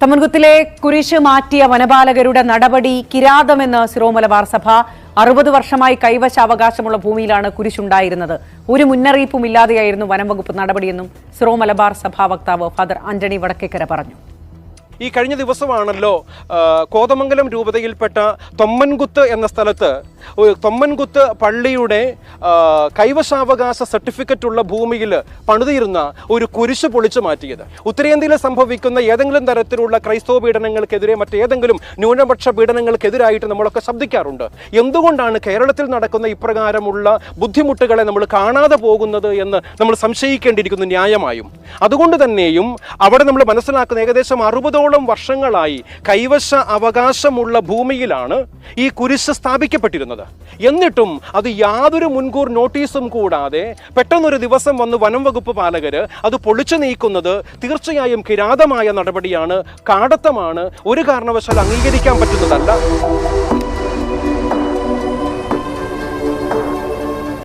തമൻകുത്തിലെ കുരിശ് മാറ്റിയ വനപാലകരുടെ നടപടി കിരാതമെന്ന് സിറോ മലബാർ സഭ അറുപത് വർഷമായി കൈവശാവകാശമുള്ള ഭൂമിയിലാണ് കുരിശുണ്ടായിരുന്നത്. ഒരു മുന്നറിയിപ്പും ഇല്ലാതെയായിരുന്നു വനം വകുപ്പ് നടപടിയെന്നും സിറോ മലബാർ സഭാ വക്താവ് ഫാദർ ആന്റണി വടക്കേക്കര പറഞ്ഞു. ഈ കഴിഞ്ഞ ദിവസമാണല്ലോ കോതമംഗലം രൂപതയിൽപ്പെട്ട തൊമ്മൻകുത്ത് എന്ന സ്ഥലത്ത് തൊമ്മൻകുത്ത് പള്ളിയുടെ കൈവശാവകാശ സർട്ടിഫിക്കറ്റ് ഉള്ള ഭൂമിയിൽ പണിതിരുന്ന ഒരു കുരിശ് പൊളിച്ചു മാറ്റിയത്. ഉത്തരേന്ത്യയിൽ സംഭവിക്കുന്ന ഏതെങ്കിലും തരത്തിലുള്ള ക്രൈസ്തവ പീഡനങ്ങൾക്കെതിരെ മറ്റേതെങ്കിലും ന്യൂനപക്ഷ പീഡനങ്ങൾക്കെതിരായിട്ട് നമ്മളൊക്കെ ശബ്ദിക്കാറുണ്ട്. എന്തുകൊണ്ടാണ് കേരളത്തിൽ നടക്കുന്ന ഇപ്രകാരമുള്ള ബുദ്ധിമുട്ടുകളെ നമ്മൾ കാണാതെ പോകുന്നത് എന്ന് നമ്മൾ സംശയിക്കേണ്ടിയിരിക്കുന്നു ന്യായമായും. അതുകൊണ്ട് തന്നെയും അവിടെ നമ്മൾ മനസ്സിലാക്കുന്ന ഏകദേശം അറുപതോളം വർഷങ്ങളായി കൈവശ അവകാശമുള്ള ഭൂമിയിലാണ് ഈ കുരിശ് സ്ഥാപിക്കപ്പെട്ടിരുന്നത്. എന്നിട്ടും അത് യാതൊരു മുൻകൂർ നോട്ടീസും കൂടാതെ പെട്ടെന്നൊരു ദിവസം വന്ന് വനം വകുപ്പ് പാലകര് അത് പൊളിച്ചു നീക്കുന്നത് തീർച്ചയായും കിരാതമായ നടപടിയാണ്. കാടത്തമാണ്. ഒരു കാരണവശാൽ അംഗീകരിക്കാൻ പറ്റുന്നതല്ല.